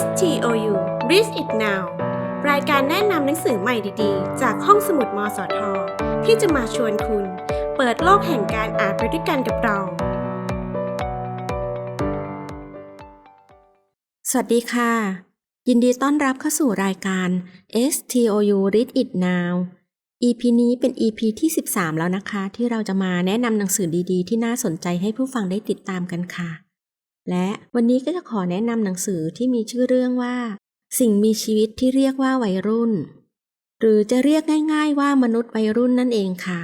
STOU Read It Now รายการแนะนำหนังสือใหม่ดีๆ จากห้องสมุดมสท ที่จะมาชวนคุณ เปิดโลกแห่งการอ่านไปด้วยกันกับเรา สวัสดีค่ะ ยินดีต้อนรับเข้าสู่รายการ STOU Read It Now EP นี้เป็น EP ที่ 13 แล้วนะคะ ที่เราจะมาแนะนำหนังสือดีๆ ที่น่าสนใจให้ผู้ฟังได้ติดตามกันค่ะ และวันนี้ก็จะขอแนะนำหนังสือที่มีชื่อเรื่องว่า สิ่งมีชีวิตที่เรียกว่าวัยรุ่น หรือจะเรียกง่ายๆว่ามนุษย์วัยรุ่นนั่นเองค่ะ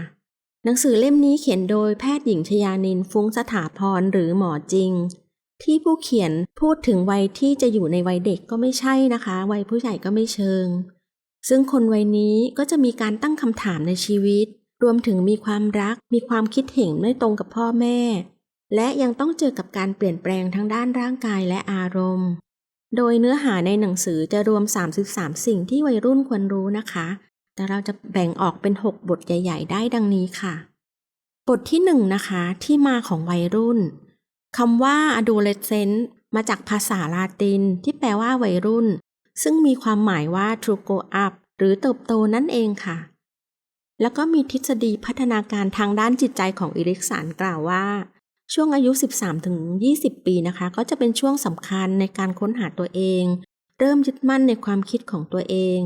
หนังสือเล่มนี้เขียนโดยแพทย์หญิงชยานินฟุ้งสถาพรหรือหมอจริง ที่ผู้เขียนพูดถึงวัยที่จะอยู่ในวัยเด็กก็ไม่ใช่นะคะ วัยผู้ใหญ่ก็ไม่เชิง ซึ่งคนวัยนี้ก็จะมีการตั้งคำถามในชีวิต รวมถึงมีความรัก มีความคิดเห็นไม่ตรงกับพ่อแม่ และยังต้องเจอกับการเปลี่ยนแปลงทางด้านร่างกายและอารมณ์ โดยเนื้อหาในหนังสือจะรวม 33 สิ่งที่วัยรุ่นควรรู้นะคะ แต่เราจะแบ่งออกเป็น 6 บทใหญ่ ๆ ได้ดังนี้ค่ะ บทที่ 1 นะคะ ที่มาของวัยรุ่นคำว่า adolescent มาจากภาษาลาตินที่แปลว่าวัยรุ่น ซึ่งมีความหมายว่า to grow up หรือเติบโตนั่นเองค่ะ แล้วก็มีทฤษฎีพัฒนาการทางด้านจิตใจของอิริกสันกล่าวว่า ช่วงอายุ 13ถึง20 ปีนะคะ ก็จะเป็นช่วงสำคัญในการค้นหาตัวเอง เริ่มยึดมั่นในความคิดของตัวเอง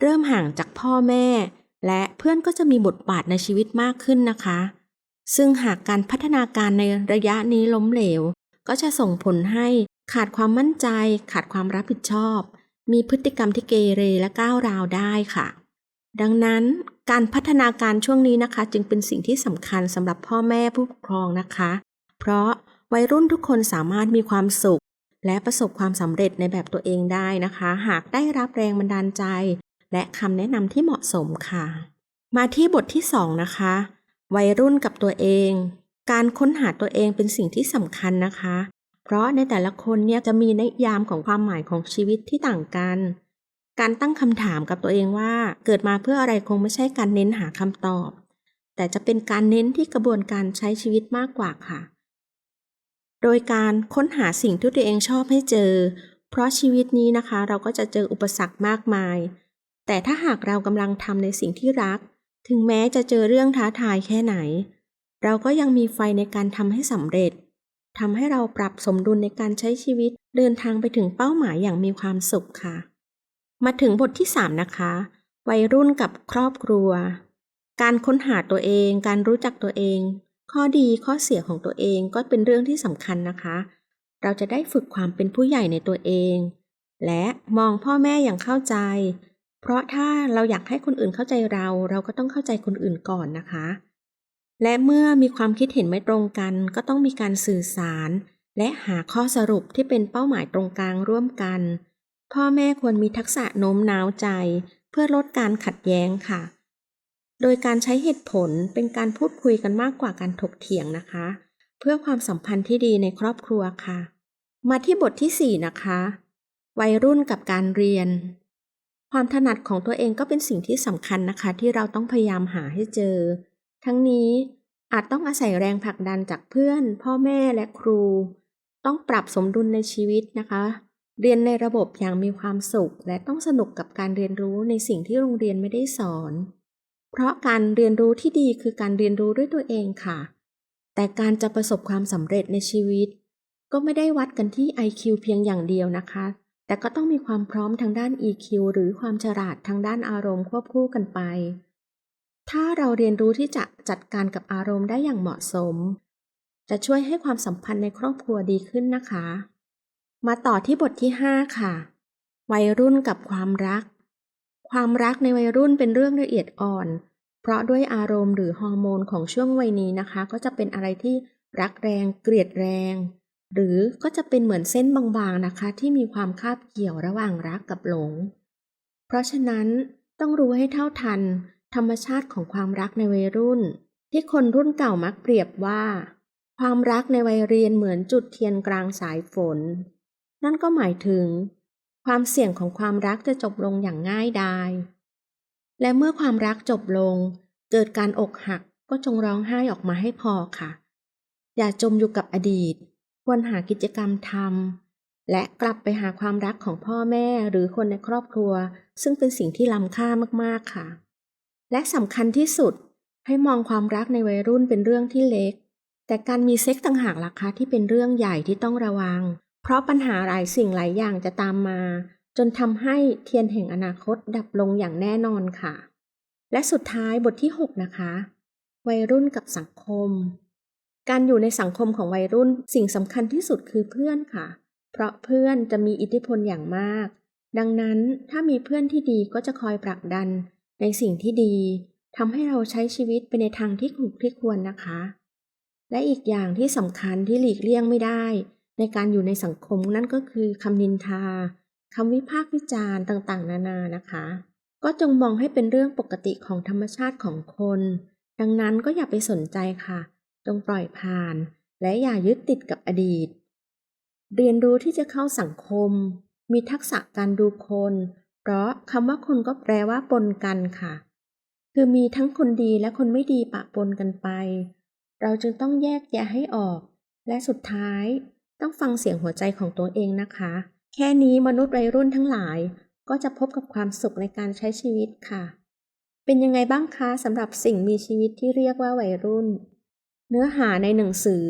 เริ่มห่างจากพ่อแม่ และเพื่อนก็จะมีบทบาทในชีวิตมากขึ้นนะคะ ซึ่งหากการพัฒนาการในระยะนี้ล้มเหลว ก็จะส่งผลให้ขาดความมั่นใจ ขาดความรับผิดชอบ มีพฤติกรรมที่เกเรและก้าวร้าวได้ค่ะ ดังนั้นการพัฒนาการช่วงนี้นะคะ จึงเป็นสิ่งที่สำคัญสำหรับพ่อแม่ผู้ปกครองนะคะ เพราะวัยรุ่นทุกคนสามารถมีความสุข และประสบความสำเร็จในแบบตัวเองได้นะคะ หากได้รับแรงบันดาลใจ และคำแนะนำที่เหมาะสมค่ะ มาที่บทที่ 2 นะคะ วัยรุ่นกับตัวเอง การค้นหาตัวเองเป็นสิ่งที่สำคัญนะคะ เพราะในแต่ละคนเนี่ยจะมีนิยามของความหมายของชีวิตที่ต่างกัน การตั้งคำถามกับตัวเองว่า เกิดมาเพื่ออะไรคงไม่ใช่การเน้นหาคำตอบ แต่จะเป็นการเน้นที่กระบวนการใช้ชีวิตมากกว่าค่ะ โดยการค้นหาสิ่งที่ตัวเองชอบให้เจอ เพราะชีวิตนี้นะคะ เราก็จะเจออุปสรรคมากมาย แต่ถ้าหากเรากำลังทำในสิ่งที่รัก ถึงแม้จะเจอเรื่องท้าทายแค่ไหน เราก็ยังมีไฟในการทำให้สำเร็จทำให้เราปรับสมดุลในการใช้ชีวิต เดินทางไปถึงเป้าหมายอย่างมีความสุขค่ะ มาถึงบทที่ 3 นะคะ วัยรุ่นกับครอบครัว การค้นหาตัวเอง การรู้จักตัวเอง ข้อดีข้อเสียของตัวเองก็เป็นเรื่องที่สำคัญนะคะ เราจะได้ฝึกความเป็นผู้ใหญ่ในตัวเอง และมองพ่อแม่อย่างเข้าใจ เพราะถ้าเราอยากให้คนอื่นเข้าใจเรา เราก็ต้องเข้าใจคนอื่นก่อนนะคะ และเมื่อมีความคิดเห็นไม่ตรงกัน ก็ต้องมีการสื่อสาร และหาข้อสรุปที่เป็นเป้าหมายตรงกลางร่วมกัน พ่อแม่ควรมีทักษะโน้มน้าวใจ เพื่อลดการขัดแย้งค่ะ โดยการใช้เหตุผลเป็นการพูดคุยกันมากกว่าการถกเถียงนะคะ เพื่อความสัมพันธ์ที่ดีในครอบครัวค่ะ มาที่บทที่ 4 นะคะ วัยรุ่นกับการเรียน ความถนัดของตัวเองก็เป็นสิ่งที่สำคัญนะคะ ที่เราต้องพยายามหาให้เจอ ทั้งนี้อาจต้องอาศัยแรงผลักดันจากเพื่อน พ่อแม่และครู ต้องปรับสมดุลในชีวิตนะคะ เรียนในระบบอย่างมีความสุข และต้องสนุกกับการเรียนรู้ในสิ่งที่โรงเรียนไม่ได้สอน เพราะการเรียนรู้ที่ดีคือการเรียนรู้ด้วยตัวเองค่ะ แต่การจะประสบความสำเร็จในชีวิต ก็ไม่ได้วัดกันที่ IQ เพียงอย่างเดียวนะคะ แต่ก็ต้องมีความพร้อมทางด้าน EQ หรือความฉลาดทางด้านอารมณ์ควบคู่กันไป ถ้าเราเรียนรู้ที่จะจัดการกับอารมณ์ได้อย่างเหมาะสม จะช่วยให้ความสัมพันธ์ในครอบครัวดีขึ้นนะคะ มาต่อที่บทที่ 5 ค่ะ วัยรุ่นกับความรัก ความรักในวัยรุ่นเป็นเรื่องละเอียดอ่อน เพราะด้วยอารมณ์หรือฮอร์โมนของช่วงวัยนี้นะคะ ก็จะเป็นอะไรที่รักแรงเกลียดแรง หรือก็จะเป็นเหมือนเส้นบางๆนะคะ ที่มีความคาบเกี่ยวระหว่างรักกับหลง เพราะฉะนั้นต้องรู้ให้เท่าทัน ธรรมชาติของความรักในวัยรุ่น ที่คนรุ่นเก่ามักเปรียบว่า ความรักในวัยเรียนเหมือนจุดเทียนกลางสายฝน นั่นก็หมายถึง ความเสี่ยงของความรักจะจบลงอย่างง่ายดาย และเมื่อความรักจบลง เกิดการอกหักก็จงร้องไห้ออกมาให้พอค่ะ อย่าจมอยู่กับอดีต ควรหากิจกรรมทำและกลับไปหาความรักของพ่อแม่หรือคนในครอบครัว ซึ่งเป็นสิ่งที่ล้ำค่ามากๆค่ะ และสำคัญที่สุดให้มองความรักในวัยรุ่นเป็นเรื่องที่เล็ก แต่การมีเซ็กต่างหากล่ะคะที่เป็นเรื่องใหญ่ที่ต้องระวัง เพราะปัญหาหลายสิ่งหลายอย่างจะตามมา จนทำให้เทียนแห่งอนาคตดับลงอย่างแน่นอนค่ะ และสุดท้ายบทที่ 6 นะคะ วัยรุ่นกับสังคม การอยู่ในสังคมของวัยรุ่นสิ่งสำคัญที่สุดคือเพื่อนค่ะ เพราะเพื่อนจะมีอิทธิพลอย่างมาก ดังนั้นถ้ามีเพื่อนที่ดีก็จะคอยผลักดัน ในสิ่งที่ดีทำให้เราใช้ชีวิตไปในทางที่ถูกที่ควรนะคะ และอีกอย่างที่สำคัญที่หลีกเลี่ยงไม่ได้ ในการอยู่ในสังคมนั่นก็คือคำนินทาคำวิพากษ์วิจารณ์ต่างๆ นานานะคะ ก็จงมองให้เป็นเรื่องปกติของธรรมชาติของคน ดังนั้นก็อย่าไปสนใจค่ะ จงปล่อยผ่าน และอย่ายึดติดกับอดีต เรียนรู้ที่จะเข้าสังคม มีทักษะการดูคน เพราะคำว่าคนก็แปลว่าปนกันค่ะ คือมีทั้งคนดีและคนไม่ดีปะปนกันไป เราจึงต้องแยกแยะให้ออก และสุดท้าย ต้องฟังเสียงหัวใจของตัวเองนะคะ แค่นี้มนุษย์วัยรุ่นทั้งหลาย ก็จะพบกับความสุขในการใช้ชีวิตค่ะ เป็นยังไงบ้างคะสำหรับสิ่งมีชีวิตที่เรียกว่าวัยรุ่น เนื้อหาในหนังสือ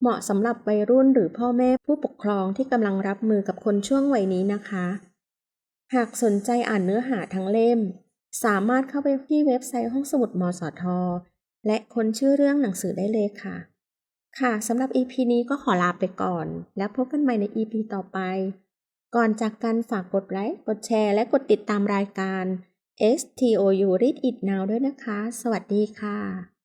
เหมาะสำหรับวัยรุ่นหรือพ่อแม่ผู้ปกครองที่กำลังรับมือกับคนช่วงวัยนี้นะคะ หากสนใจอ่านเนื้อหาทั้งเล่ม สามารถเข้าไปที่เว็บไซต์ห้องสมุดมสทและค้นชื่อเรื่องหนังสือได้เลยค่ะ ค่ะสำหรับ EP นี้ก็ขอลาไปก่อน แล้วพบกันใหม่ใน EP ต่อไป ก่อนจากกันฝากกดไลค์กดแชร์และกดติดตามรายการ STOU Read It Now ด้วยนะคะ สวัสดีค่ะ